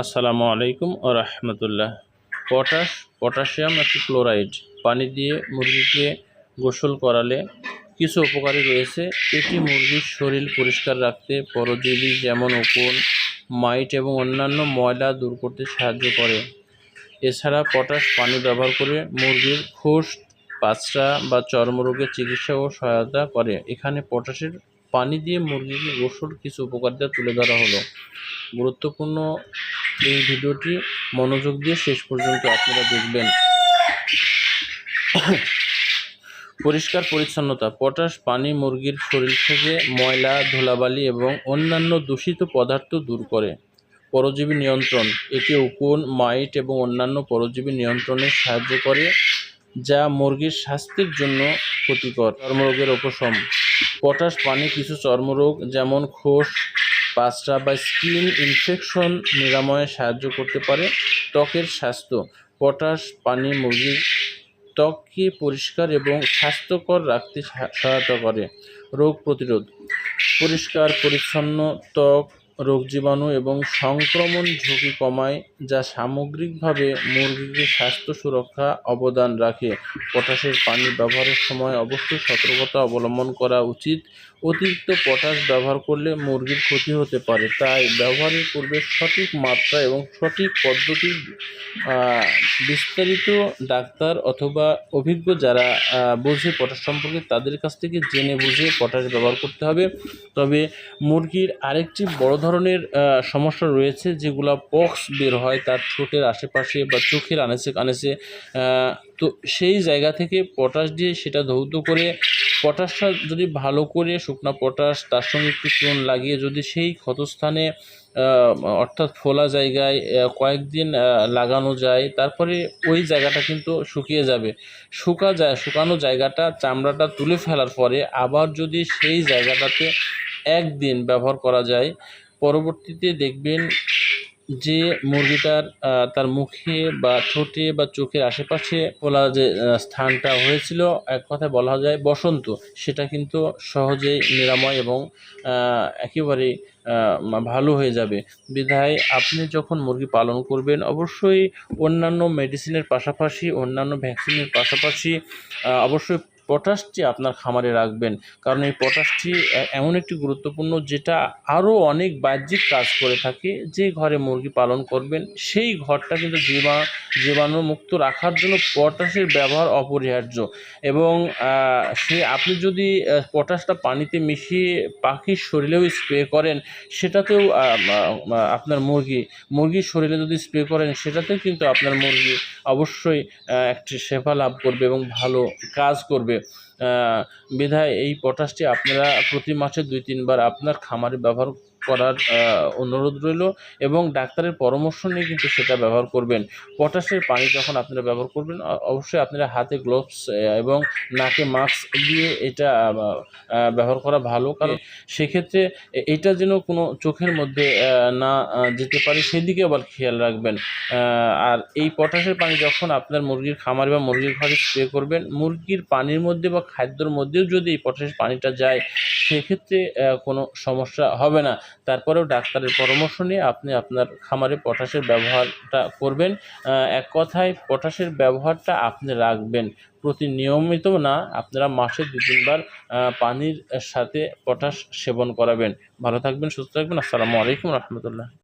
আসসালামু আলাইকুম ও রহমতুল্লাহ। পটাশ, পটাশিয়াম একটি ক্লোরাইড? পানি দিয়ে মুরগিকে গোসল করালে কিছু উপকারী রয়েছে। এটি মুরগির শরীর পরিষ্কার রাখতে পরজীবী যেমন উকুন মাইট এবং অন্যান্য ময়লা দূর করতে সাহায্য করে। এছাড়া পটাশ পানি ব্যবহার করে মুরগির ফুস পাঁচটা বা চর্মরোগের চিকিৎসা ও সহায়তা করে। এখানে পটাশের পানি দিয়ে মুরগিকে গোসল কিছু উপকারিতা তুলে ধরা হলো। গুরুত্বপূর্ণ এই ভিডিওটি মনোযোগ দিয়ে শেষ পর্যন্ত আপনারা দেখবেন। পরিষ্কার পরিচ্ছন্নতা, পটাশ, পানি, মুরগির শরীর থেকে ময়লা, ধুলাবালি এবং অন্যান্য দূষিত পদার্থ দূর করে। পরজীবী নিয়ন্ত্রণ, এটি উকুন, মাইট এবং অন্যান্য পরজীবী নিয়ন্ত্রণে সাহায্য করে, যা মুরগির স্বাস্থ্যের জন্য ক্ষতিকর। চর্মরোগের উপশম। পটাশ পানি কিছু চর্মরোগ, যেমন খোস পাঁচটা বা স্কিন ইনফেকশন নিরাময়ে সাহায্য করতে পারে। ত্বকের স্বাস্থ্য, পটাশ, পানি মুরগির ত্বককে পরিষ্কার এবং স্বাস্থ্যকর রাখতে সহায়তা করে। রোগ প্রতিরোধ, পরিষ্কার, পরিচ্ছন্ন ত্বক রোগ জীবাণু এবং সংক্রমণ ঝুঁকি কমায়, যা সামগ্রিকভাবে মুরগিকে স্বাস্থ্য সুরক্ষা অবদান রাখে। পটাশের পানি ব্যবহারের সময় অবশ্যই সতর্কতা অবলম্বন করা উচিত। অতিরিক্ত পটাশ ব্যবহার করলে মুরগির ক্ষতি হতে পারে। তাই ব্যবহারের পূর্বে সঠিক মাত্রা এবং সঠিক পদ্ধতি বিস্তারিত ডাক্তার অথবা অভিজ্ঞ যারা বোঝে পটাশ সম্পর্কে, তাদের কাছ থেকে জেনে বুঝে পটাশ ব্যবহার করতে হবে। তবে মুরগির আরেকটি বড় ধরনের সমস্যা রয়েছে যেগুলো পক্স বের হয় তার ঠোঁটের আশেপাশে বা চোখের আনেসে কানেসে তো সেই জায়গা থেকে পটাশ দিয়ে সেটা ধৌত করে পটাশটা যদি ভালো করে, শুকনো পটাশ তার সঙ্গে একটু চুন লাগিয়ে যদি সেই ক্ষতস্থানে অর্থাৎ ফোলা জায়গায় কয়েকদিন লাগানো যায়, তারপরে ওই জায়গাটা কিন্তু শুকিয়ে যাবে। শুকা যায়, শুকানো জায়গাটা চামড়াটা তুলে ফেলার পরে আবার যদি সেই জায়গাটাতে একদিন ব্যবহার করা যায় পরবর্তীতে দেখবেন যে মুরগিটার তার মুখে বা ঠোঁটে বা চোখের আশেপাশে ফোলা যে স্থানটা হয়েছিল এক কথায় বলা যায় বসন্ত। সেটা কিন্তু সহজেই নিরাময় এবং আহ, একেবারেই ভালো হয়ে যাবে। বিধায় আপনি যখন মুরগি পালন করবেন অবশ্যই অন্যান্য মেডিসিনের পাশাপাশি অন্যান্য ভ্যাকসিনের পাশাপাশি অবশ্যই পটাশটি আপনার খামারে রাখবেন। কারণ এই পটাশটি এমন একটি গুরুত্বপূর্ণ যেটা আরও অনেক বাহ্যিক কাজ করে থাকে। যে ঘরে মুরগি পালন করবেন, সেই ঘরটা কিন্তু জীবা, জীবাণুমুক্ত রাখার জন্য পটাশের ব্যবহার অপরিহার্য। এবং সে আপনি যদি পটাশটা পানিতে মিশিয়ে পাখির শরীরেও স্প্রে করেন, সেটাতেও আপনার মুরগি, মুরগির শরীরে যদি স্প্রে করেন, সেটাতেও কিন্তু আপনার মুরগি অবশ্যই একটি সেবা লাভ করবে এবং ভালো কাজ করবে। বিধায় এই পটাশটি আপনারা প্রতি মাসে দুই তিনবার আপনার খামারে ব্যবহার করার অনুরোধ রইল এবং ডাক্তারের পরামর্শ নিয়ে কিন্তু সেটা ব্যবহার করবেন। পটাশের পানি যখন আপনারা ব্যবহার করবেন অবশ্যই আপনারা হাতে গ্লোভস এবং নাকে মাস্ক দিয়ে এটা ব্যবহার করা ভালো। কারণ সেক্ষেত্রে এটা যেন কোনো চোখের মধ্যে না যেতে পারে সেদিকে আবার খেয়াল রাখবেন। আর এই পটাশের পানি যখন আপনার মুরগির খামারে বা মুরগির ঘরে স্প্রে করবেন মুরগির পানির মধ্যে বা খাদ্যর মধ্যেও যদি এই পটাশের পানিটা যায় সেক্ষেত্রে কোনো সমস্যা হবে না। তারপরেও ডাক্তারের পরামর্শ নিয়ে আপনি আপনার খামারে পটাশের ব্যবহারটা করবেন। এক কথায় পটাশের ব্যবহারটা আপনি রাখবেন। প্রতি নিয়মিত না, আপনারা মাসে দু তিনবার পানির সাথে পটাশ সেবন করাবেন। ভালো থাকবেন, সুস্থ থাকবেন। আসসালামু আলাইকুম রহমতুল্লাহ।